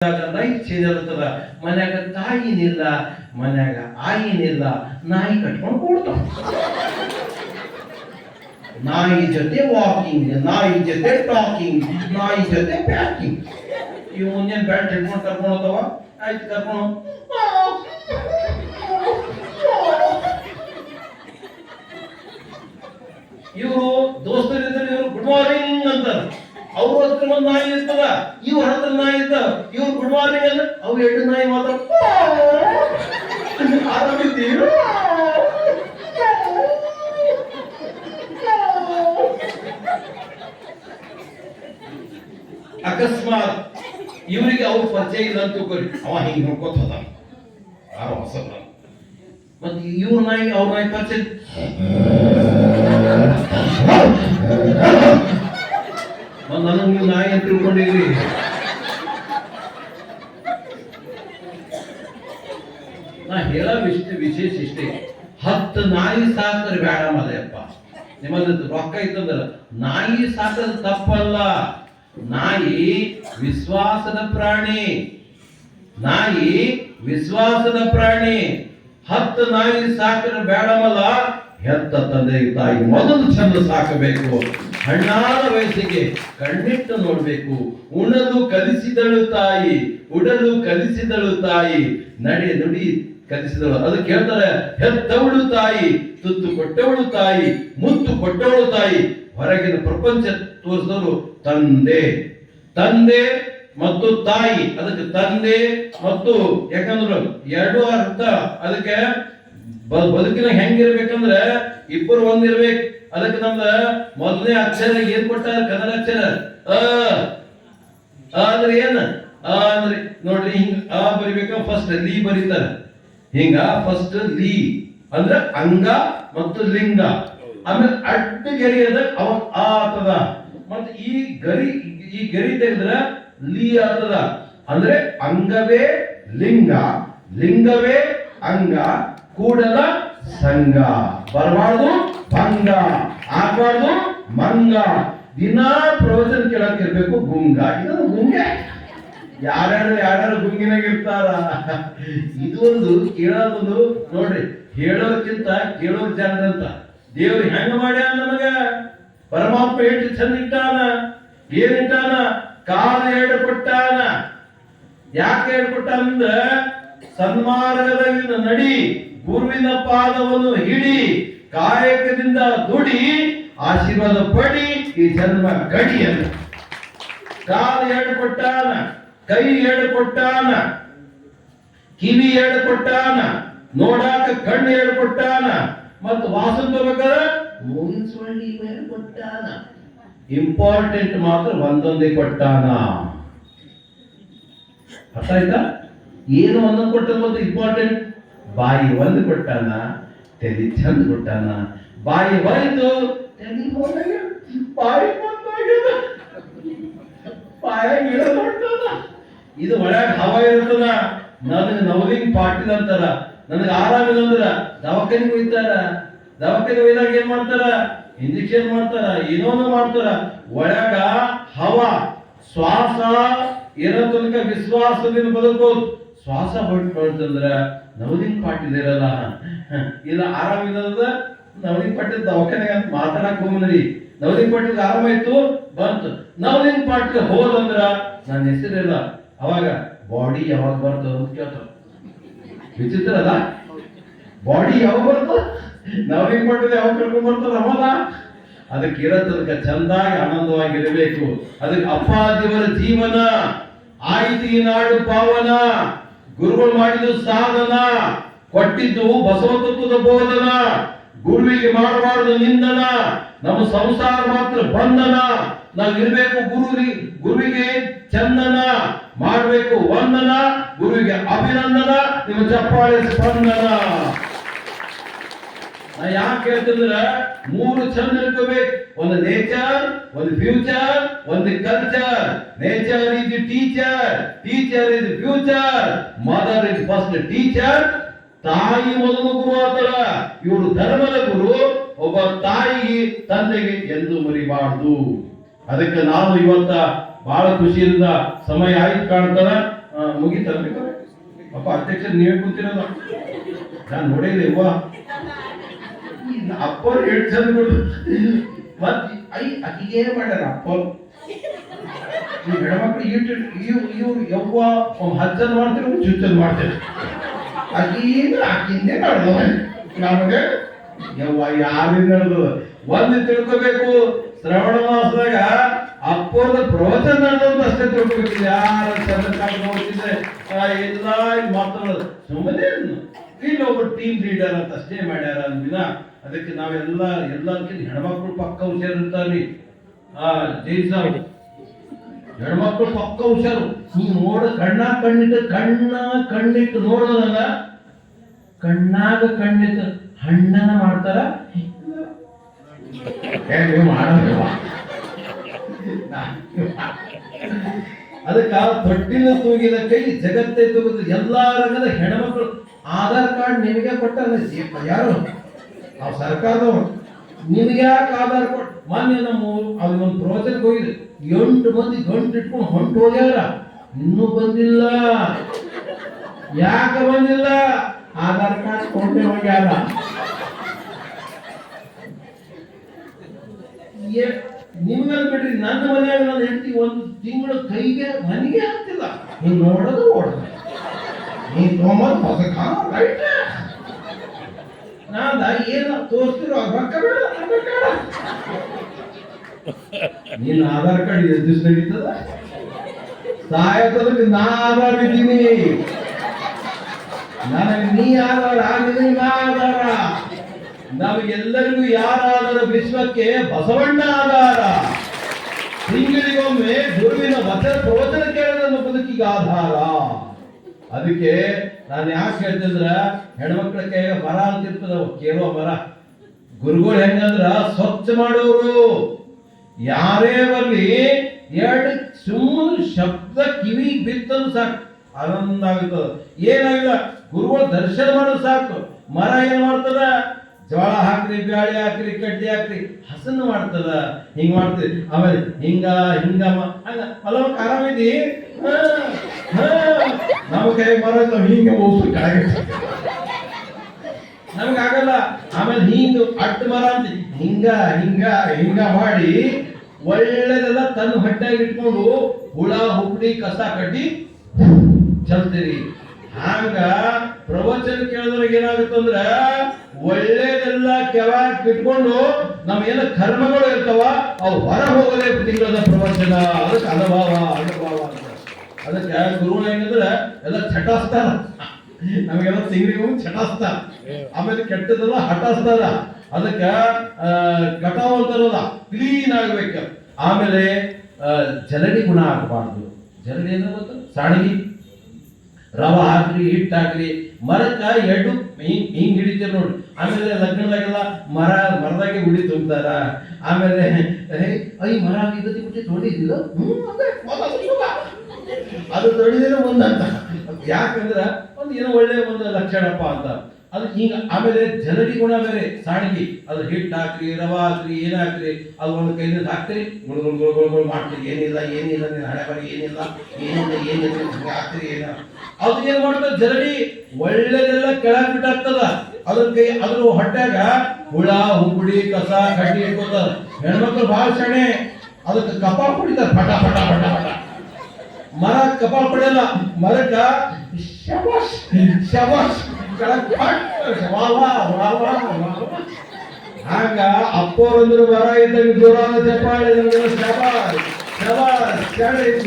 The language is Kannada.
ಆಗ್ತದ ಮನ್ಯಾಗ ತಾಯಿನಿಲ್ಲ ಮನ್ಯಾಗ ಆಯಿನಿಲ್ಲ ನಾಯಿ ಕಟ್ಕೊಂಡು ಕೂಡ್ತಾವ. ನಾಯಿ ಜೊತೆ ವಾಕಿಂಗ್ ನಾಯಿ ಜೊತೆ ಟಾಕಿಂಗ್ ನಾಯಿ ಜೊತೆ ಪ್ಯಾಕಿಂಗ್ ಇವು ಮುಂದಿನ ಬ್ಯಾಟ್ ಹಿಡ್ಕೊಂಡು ಕರ್ಕೊಂಡು ಹೋಗ್ತಾವ? ಆಯ್ತು, ಕರ್ಕೊಂಡು ಇವರು ದೋಸ್ತರಿದ್ದಾರೆ ಇವರು ಗುಡ್ ಮಾರ್ನಿಂಗ್ ಅಂತಾರೆ ಅವ್ರ ಹತ್ರ ನಾಯಿ ಇರ್ತದ ಇವ್ರ ಹತ್ರ ನಾಯಿ ಇರ್ತಾವ ಇವ್ರು ಗುಡ್ ಮಾರ್ನಿಂಗ್ ಅಲ್ಲ ಅವು ಎರಡು ನಾಯಿ ಮಾತ್ರ. ಅಕಸ್ಮಾತ್ ಇವರಿಗೆ ಅವ್ರ ಪರಿಚಯ ಇಲ್ಲ ಅಂತ ತಿಳ್ಕೊರಿ ಅವ ಹಿಂಗ್ ನೋಡ್ಕೋತದ ಯಾರೋ ಹೊಸ ಮತ್ತೆ ಇವ್ರ ನಾಯಿ ಅವ್ರ ನಾಯಿ ಪರಿಚಯ ನನಗ್ ನಾಯಿ ಅಂತ ತಿಳ್ಕೊಂಡಿದ್ರಿ ನಾ ಹೇಳೋ ವಿಶೇಷ ವಿಶೇಷ ಇಷ್ಟೇ, ಹತ್ತು ನಾಯಿ ಸಾಕ್ರೆ ಬೇಡ ಮದಯಪ್ಪ ನಿಮ್ಮಲ್ಲಿ ರೊಕ್ಕ ಇತ್ತಂದ್ರ, ನಾಯಿ ಸಾಕೋದು ತಪ್ಪಲ್ಲ. ನಾಯಿ ವಿಶ್ವಾಸದ ಪ್ರಾಣಿ. ನಾಯಿ ವಿಶ್ವಾಸದ ಪ್ರಾಣಿ. ಹತ್ತು ನಾಯಿ ಸಾಕ್ರೆ ಬೇಡಮಲ್ಲ ಹೆತ್ತ ತಂದೆ ತಾಯಿ ಮೊದಲು ಚಂದ ಸಾಕಬೇಕು. ಹಣ್ಣಾದ ವಯಸ್ಸಿಗೆ ಕಣ್ಣಿಟ್ಟು ನೋಡಬೇಕು. ಉಣಲು ಕಲಿಸಿದಳು ತಾಯಿ, ಉಡಲು ಕಲಿಸಿದಳು ತಾಯಿ, ನಡೆ ನುಡಿ ಕಲಿಸಿದಳು. ಅದಕ್ಕೆ ಹೇಳ್ತಾರೆ ಹೆತ್ತವಳು ತಾಯಿ, ತುತ್ತು ಕೊಟ್ಟವಳು ತಾಯಿ, ಮುತ್ತು ಕೊಟ್ಟವಳು ತಾಯಿ. ಹೊರಗಿನ ಪ್ರಪಂಚ ತೋರಿಸಿದವರು ತಂದೆ. ತಂದೆ ಮತ್ತು ತಾಯಿ. ಅದಕ್ಕೆ ತಂದೆ ಮತ್ತು ಯಾಕಂದ್ರೆ ಎರಡು ಅರ್ಥ. ಅದಕ್ಕೆ ಬದುಕಿನ ಹೆಂಗಿರ್ಬೇಕಂದ್ರ ಇಬ್ಬರು ಒಂದಿರ್ಬೇಕು. ಅದಕ್ಕೆ ನಮ್ದ ಮೊದಲನೇ ಅಕ್ಷರ ಏನ್ ಕೊಟ್ಟಾರ ಕನ್ನಡ ಅಕ್ಷರ. ಅ ಅಂದ್ರೆ ಏನ? ಆ ಅಂದ್ರೆ ನೋಡ್ರಿ, ಹಿಂಗ ಆ ಬರಿಬೇಕ? ಫಸ್ಟ್ ಲೀ ಬರೀತಾರ. ಹಿಂಗ ಫಸ್ಟ್ ಲೀ ಅಂದ್ರ ಅಂಗ ಮತ್ತು ಲಿಂಗ. ಆಮೇಲೆ ಅಡ್ಡ ಗೆರಿ ಅದ ಅವ, ಆ ಆತದ. ಮತ್ತೆ ಈ ಗರಿ ಈ ಗರಿ ತೆಗೆದ್ರ ಲೀ ಆತದ. ಅಂದ್ರೆ ಅಂಗವೇ ಲಿಂಗ. ಲಿಂಗವೇ ಅಂಗ. ಕೂಡಲ ಸಂಗ ಬರಬಾರ್ದು, ಭಂಗ. ಆಗ್ಬಾರ್ದು, ಮಂಗ. ದಿನ ಪ್ರವಚನ ಕೇಳಕ್ಕಿರ್ಬೇಕು ಗುಂಗ ಇದೊಂದು ಗುಂಗೆ ಯಾರ್ಯಾರು ಯಾರ್ಯಾರು ಗುಂಗಿನಾಗ ಇರ್ತಾರ? ಇದು ಒಂದು ಕೇಳೋದೊಂದು ನೋಡ್ರಿ, ಹೇಳೋದಕ್ಕಿಂತ ಚಂದ ಅಂತ. ದೇವ್ರು ಹೆಂಗ ಮಾಡ್ಯಾನ ನಮಗ? ಪರಮಾತ್ಮ ಎಷ್ಟು ಚಂದ ಇಟ್ಟಾನ? ಏನಿಟ್ಟಾನ ಕಾಲ ಎರಡು ಕೊಟ್ಟಾನ ಯಾಕೆ ಹೇಳ್ಕೊಟ್ಟ ಅಂದ್ರ ಸನ್ಮಾರ್ಗದ ನಡಿ. ಗುರುವಿನ ಪಾದವನ್ನು ಹಿಡಿ, ಕಾಯಕದಿಂದ ದುಡಿ ಆಶೀರ್ವಾದ ಪಡಿ ಈ ಜನ್ಮ ಕಡಿಯ ಕಾಲು ಎರಡು ಕೊಟ್ಟಾನ, ಕೈ ಎರಡು ಕೊಟ್ಟಾನ, ಕಿವಿ ಎರಡು ಕೊಟ್ಟಾನ, ನೋಡಾಕ ಕಣ್ಣು ಎರಡು ಕೊಟ್ಟಾನ, ಮತ್ತು ವಾಸನ ಕೊಟ್ಟಾನ. ಇಂಪಾರ್ಟೆಂಟ್ ಮಾತ್ರ ಒಂದೊಂದೇ ಕೊಟ್ಟಾನ. ಅರ್ಥ ಆಯ್ತಾ? ಏನು ಒಂದೊಂದು ಕೊಟ್ಟದ ಇಂಪಾರ್ಟೆಂಟ್ ಬಾಯಿ ಒಂದು ಕೊಟ್ಟಾನ, ತಲೆ ಚಂದ ಕೊಟ್ಟಾನ. ಬಾಯಿ ಹೋಯ್ತು ತಲೆ ಬಾಯಿ. ಇದು ಒಳಗ ಹವ ಇರ್ತದ ನನಗೆ ನವಲಿಂಗ್ ಪಾಟೀಲ್ ಅಂತಾರ ನನಗೆ ಆರಾಮಿಲ್ಲ ಅಂದ್ರ ದವಾಖಾನಿಗೆ ಒಯ್ತಾರ ದವಾಖಾನೆ ಒಯ್ದಾಗ ಏನ್ ಮಾಡ್ತಾರ? ಇಂಜೆಕ್ಷನ್ ಮಾಡ್ತಾರ ಏನೋನು ಮಾಡ್ತಾರ. ಒಳಗ ಹವ, ಶ್ವಾಸ ಇರೋ ತನಕ ವಿಶ್ವಾಸದಿಂದ ಬದುಕೋದು ಶ್ವಾಸ ಹೊಂಟಂದ್ರ ನವಲಿಂಗ್ ಪಾಟೀಲ್ ಇರಲ್ಲ. ಇಲ್ಲ ಆರಾಮಿಲ್ಲದ ನವದೀನ್ ಪಾಟೀಲ್ ದವಾಖಾನೆಗೆ ಅಂತ ಮಾತಾಡಕ್ ಹೋಗ್ರಿ ನವದೀನ್ ಪಾಟೀಲ್ ಆರಾಮಾಯ್ತು ಬಂತು. ನವದೀನ್ ಪಾಟೀಲ್ ಹೋದಂದ್ರ ನನ್ನ ಹೆಸರಿಲ್ಲ ಅವಾಗ ಬಾಡಿ ಯಾವಾಗ ಬರ್ತದ ಅಂತ ಕೇಳ್ತಾರ. ವಿಚಿತ್ರ ಅಲ್ಲ? ಬಾಡಿ ಯಾವಾಗ ಬರ್ತದ? ನವದೀನ್ ಪಾಟೀಲ್ ಯಾವಾಗ ಕರ್ಕೊಂಡ್ ಬರ್ತದ ಅವಾಗ? ಅದಕ್ಕೆ ಇರೋ ತನಕ ಚಂದಾಗಿ ಆನಂದವಾಗಿರಬೇಕು. ಅದಕ್ಕೆ ಅಪ್ಪಾಜಿಯವರ ಜೀವನ, ಆಯ್ತು ನಾಡು ಪಾವನ. ಗುರುಗಳು ಮಾಡಿದ್ದು ಸಾಧನ, ಕೊಟ್ಟಿದ್ದು ಬಸವ ತತ್ವದ ಬೋಧನ, ಗುರುವಿಗೆ ಮಾಡಬಾರದು ನಿಂದನ, ನಮ್ಮ ಸಂಸಾರ ಮಾತ್ರ ಬಂಧನ. ನಾವು ಇರಬೇಕು ಗುರುವಿ ಗುರುವಿಗೆ ಚಂದನ, ಮಾಡಬೇಕು ವಂದನ, ಗುರುವಿಗೆ ಅಭಿನಂದನ, ನಿಮ್ಮ ಚಪ್ಪಾಳೆ ಸ್ಪಂದನ. ನಾ ಯಾಕೆ ಹೇಳ್ತಂದ್ರ? ಮೂರು ಚಂದ ಇರ್ಕೋಬೇಕು. ಒಂದು ನೇಚರ್ ಒಂದು ಫ್ಯೂಚರ್ ಒಂದು culture nature is teacher teacher is future mother is first teacher ತಾಯಿ ಮೊದಲು ಗುರು ಆತರ ಇವರು ಧರ್ಮದ ಗುರು. ಒಬ್ಬ ತಾಯಿ ತಂದೆಗೆ ಎಂದು ಮರಿಬಾರ್ದು. ಅದಕ್ಕೆ ನಾನು ಇವತ್ತ ಬಹಳ ಖುಷಿಯಿಂದ ಸಮಯ ಆಯ್ತು ಕಾಣ್ತಾರ ಆ, ಮುಗಿತಲ್ಲ ಅಪ್ಪ ಅಧ್ಯಕ್ಷ ನೀವೇ ಕೂತಿರಲ್ಲ. ನಾನು ನೋಡಿಲ್ಲ ಇವ್ವ ಅಪ್ಪ ಎರಡು ಜನ ಮತ್ ಐ ಅಕ್ಕಿಗೆ ಮಾಡ್ಯಾರ ಅಪ್ಪ ಈ ಹೆಣ್ಮಕ್ಳು ಇಟ್ಟು ಇವ್ ಇವ್ ಯವ್ವ ಒಂದ್ ಮಾಡ್ತಾರೆ ಜನ ಮಾಡ್ತಾರೆ. ಅಕ್ಕೀಗ ಅಕ್ಕಿಂದೆ ನಡೆದು ನಮಗೆ ಯವ್ವ ಯಾರಿಂದ ನಡೆದು ಒಂದು ತಿಳ್ಕೋಬೇಕು. ಶ್ರವಣ ಮಾಸದಾಗ ಅಪ್ಪದ ಪ್ರವಚನ ನಡೆದಂತ ಅಷ್ಟೇ ತಿಳ್ಕೋಬೇಕು. ಯಾರ ಚಂದ್ರಕಾಂತ್ ನೋಡ್ತಿದ್ರೆ ಎಲ್ಲ ಮಾತಾಡೋದು ಸುಮ್ಮನೆ ಇಲ್ಲಿ ಒಬ್ಬ ಟೀಮ್ ಲೀಡರ್ ಅಂತ ಅಷ್ಟೇ ಮಾಡ್ಯಾರ ಅಂದಿನ ಅದಕ್ಕೆ ನಾವೆಲ್ಲ, ಎಲ್ಲದಕ್ಕಿಂತ ಹೆಣ್ಮಕ್ಳು ಪಕ್ಕ ಹುಷಾರಿರ್ತಾವ್ರಿ ಆ ಜೈಸಾವ್ ಹೆಣ್ಮಕ್ಳು ಪಕ್ಕ ಹುಷಾರು ನೀವು ನೋಡ ಕಣ್ಣ ಕಣ್ಣಿಟ್ಟು ಕಣ್ಣ ಕಣ್ಣಿಟ್ಟು ನೋಡೋದಲ್ಲ? ಕಣ್ಣಾಗ ಕಣ್ಣಿಟ್ಟು ಹಣ್ಣನ ಮಾಡ್ತಾರ? ಅದಕ್ಕ ತೊಟ್ಟಿನ ತೂಗಿದ ಕೈ ಜಗತ್ತೇ ತೂಗಿದ. ಎಲ್ಲಾ ರಂಗದ ಹೆಣ್ಮಕ್ಳು ಆಧಾರ್ ಕಾರ್ಡ್ ನಿಮಗೆ ಕೊಟ್ಟಲ್ಲ ಯಾರು? ನಾವು ಸರ್ಕಾರದವರು. ನಿಮ್ಗೆ ಯಾಕೆ ಆಧಾರ್ ಕೊಟ್ಟು ಮೊನ್ನೆ ನಮ್ಮ ಒಂದು ಪ್ರವಚನಕ್ಕೆ ಹೋಗಿದೆ. ಎಂಟು ಮಂದಿ ಗಂಟು ಇಟ್ಕೊಂಡು ಹೊಂಟು ಹೋಗ್ಯಾರ. ಇನ್ನೂ ಬಂದಿಲ್ಲ. ಯಾಕೆ ಬಂದಿಲ್ಲ? ಆಧಾರ್ ಕಾರ್ಡ್ ಕೊಟ್ಟೆ ಹೋಗ್ಯಾರ ನಿಮ್ಗಲ್ಲಿ ನಿಮ್ಗಲ್ ಬಿಡ್ರಿ, ನನ್ನ ಮನೆಯಾಗ ನನ್ನ ಹೆಂಡತಿ ಒಂದು ತಿಂಗಳು ಕೈಗೆ ಮನೆಗೆ ಆಗ್ತಿಲ್ಲ ಹಿಂಗೆ ನೋಡೋದು ನೋಡೋದು ತೊಗೊಂಬಂದು ಹೊಸ ರೈಟ್ ನಾದ ಏನು ತೋರಿಸ್ತಿರೋ ಬೇಡ, ರೊಕ್ಕ ಬೇಡ. ನಿನ್ನ ಆಧಾರ್ ಕಾರ್ಡ್ ಎಷ್ಟು ದಿವಸ ನಡೀತದ? ಸಾಯತದಕ್ಕೆ ನಾ ಆಧಾರ ಇದ್ದೀನಿ. ನನಗೆ ನೀ ಆಧಾರ ನಿನಗೆ ನಾ ಆಧಾರ. ನಮಗೆಲ್ಲರಿಗೂ ಯಾರ ಆಧಾರ? ವಿಶ್ವಕ್ಕೆ ಬಸವಣ್ಣ ಆಧಾರ. ತಿಂಗಳಿಗೊಮ್ಮೆ ಗುರುವಿನ ವಚನ ಪ್ರವಚನ ಕೇಳಿದ ನಮ್ಮ ಬದುಕಿಗೆ ಆಧಾರ. ಅದಕ್ಕೆ ನಾನು ಯಾಕೆ ಹೇಳ್ತಿದ್ರ ಹೆಣ್ಮಕ್ಳ ಕೈಯಾಗ ಅಂತ ಇರ್ತದ ಕೇಳುವ ಬರ ಗುರುಗಳು ಹೆಂಗಂದ್ರ, ಸ್ವಚ್ಛ ಮಾಡೋರು. ಯಾರೇ ಬರಲಿ, ಎರಡು ಸುಮ್ಮನೆ ಶಬ್ದ ಕಿವಿ ಬಿತ್ತಲು ಸಾಕು. ಆನಂದ ಆಗುತ್ತದ. ಏನಾಗಿಲ್ಲ, ಗುರುಗಳು ದರ್ಶನ ಮಾಡೋದು ಸಾಕು. ಮರ ಏನ್ ಮಾಡ್ತದ? ಜೋಳ ಹಾಕ್ರಿ, ಬ್ಯಾಳಿ ಹಾಕ್ರಿ ಕಡ್ಡಿ ಹಾಕ್ರಿ, ಹಸನು ಮಾಡ್ತದ. ಹಿಂಗ್ ಮಾಡ್ತೀವಿ. ಆಮೇಲೆ ಹಿಂಗ ಹಿಂಗಮ್ಮ ಹಂಗ. ಮಲಮಕ್ ಆರಾಮಿದಿ ಕೈ ಮರ ನಾವು ಹಿಂಗೆ ಹೋಗ್ತು ಕೆಳಗೆ. ಆಮೇಲೆ ಹಿಂಗ ಅಡ್ಡ ಮರ ಅಂತ ಹಿಂಗ ಹಿಂಗ ಹಿಂಗ ಮಾಡಿ ಒಳ್ಳೆದೆಲ್ಲ ತನ್ನ ಹೊಟ್ಟೆಗೆ ಇಟ್ಕೊಂಡು ಹುಳ, ಹುಬ್ಳಿ, ಕಸ ಕಟ್ಟಿ ಚಲ್ತೀರಿ. ಹಂಗ ಪ್ರವಚನ ಕೇಳಿದ್ರಾಗ ಏನಾಗುತ್ತಂದ್ರ ಒಳ್ಳೇದೆಲ್ಲ ಕೆಳಗ್ ಇಟ್ಕೊಂಡು ನಮ್ಮ ಏನ ಕರ್ಮಗಳು ಇರ್ತಾವ, ಅವು ಹೊರ ಹೋಗಲೇ ತಿಂಗಳದ ಪ್ರವಚನ. ಅದಕ್ಕೆ ಅನುಭವ ಅನುಭವ ಅದಕ್ಕೆ ಗುರುಗಳು ಏನಂದ್ರ ಎಲ್ಲ ಚಟಾಸ್ತಾರ. ನಮಗೆಲ್ಲ ತಿಂಗಳಿಗೆ ಚಟಾಸ್ತಾರ. ಆಮೇಲೆ ಕೆಟ್ಟದಲ್ಲ ಹಟಾಸ್ತಾರ. ಅದಕ್ಕೆ ಕಟಾವ್ ಅಂತಾರಲ್ಲ ಕ್ಲೀನ್ ಆಗ್ಬೇಕು. ಆಮೇಲೆ ಜಲಡಿ ಗುಣ ಆಗಬಾರ್ದು. ಜಲಡಿ ಅಂದ್ರೆ ಸಾಣಿಗೆ. ರವ ಹಾಕ್ರಿ ಹಿಟ್ಟು ಹಾಕ್ರಿ. ಮರಕ್ಕ ಎರಡು ಹಿಂಗ್ ಹಿಂಗ್ ಹಿಡಿತೀರಿ ನೋಡಿ ಆಮೇಲೆ ಲಗ್ನದಾಗೆಲ್ಲ ಮರ ಮರದಾಗೆ ಉಡಿ ತುಂಬ್ತಾರ. ಆಮೇಲೆ ಐ ಮರ ಇದತಿ ಬಿಟ್ಟು ತೊಳಿದಿಲ್ಲ ಹ್ಮ್ ಅದೇ, ಮೊದ ಅದು ಒಂದು ಒಂದಂತ ಯಾಕಂದ್ರೆ ಒಂದು ಏನೋ ಒಳ್ಳೆ ಒಂದು ಲಕ್ಷಣಪ್ಪ ಅಂತ. ಅದು ಈಗ ಆಮೇಲೆ ಜಲಡಿ ಗುಣ ಬೇರೆ ಸಾಣಿಗೆ ಅದು ಹಿಟ್ಟು ಹಾಕ್ರಿ, ರವ ಹಾಕ್ರಿ ಏನಾಕ್ರಿ ಅದು ಒಂದು ಕೈಯಿಂದ ಹಾಕ್ತಿರಿ. ಗುಳು ಗುಳು ಗುಳು ಗುಳು ಗುಳು ಮಾಡ್ತೀರಿ. ಏನಿಲ್ಲ ಏನಿಲ್ಲ, ನೀನು ಹಣೆ ಬರೀ ಏನಿಲ್ಲ ಏನಿಲ್ಲ ಏನಿಲ್ಲ ಹಂಗೆ ಹಾಕ್ತಿರಿ ಏನ ಅದು ಏನ್ ಮಾಡ್ತದೆ? ಜಲಡಿ ಒಳ್ಳೆದೆಲ್ಲ ಕೆಳಗ್ ಬಿಟ್ಟಾಗ್ತದ ಅದ್ರ ಕೈ, ಅದ್ರ ಹೊಟ್ಟೆಗ ಹುಳ, ಹುಬ್ಬುಡಿ, ಕಸ, ಕಡ್ಡಿ ಇಟ್ಕೋತಾರ ಹೆಣ್ಮಕ್ಳು ಭಾಳ ಸೆಣೆ ಅದಕ್ಕೆ ಕಪ ಕುಡಿತಾರೆ. ಪಟ ಪಟ ಪಟ ಪಟ. ಮರ ಕಪಾಳ ಪಡೆಯಲ್ಲ ಮರಕ್ಕ ಶಬಾಷ್ ಶಬಾಷ್ ಕೆಳಗ್ ಪಟ್, ವಾ ವಾ, ವಾ ವಾ, ವಾ ವಾ. ಹಂಗ ಅಪ್ಪೋರಂದ್ರು ಮರ ಇದ್ದಂಗೆ ಜೋರಾದ ಚಪ್ಪಾಳೆ ಶಬಾಷ್ ಶಬಾಷ್ ಶಾಣೆ ಐತಿ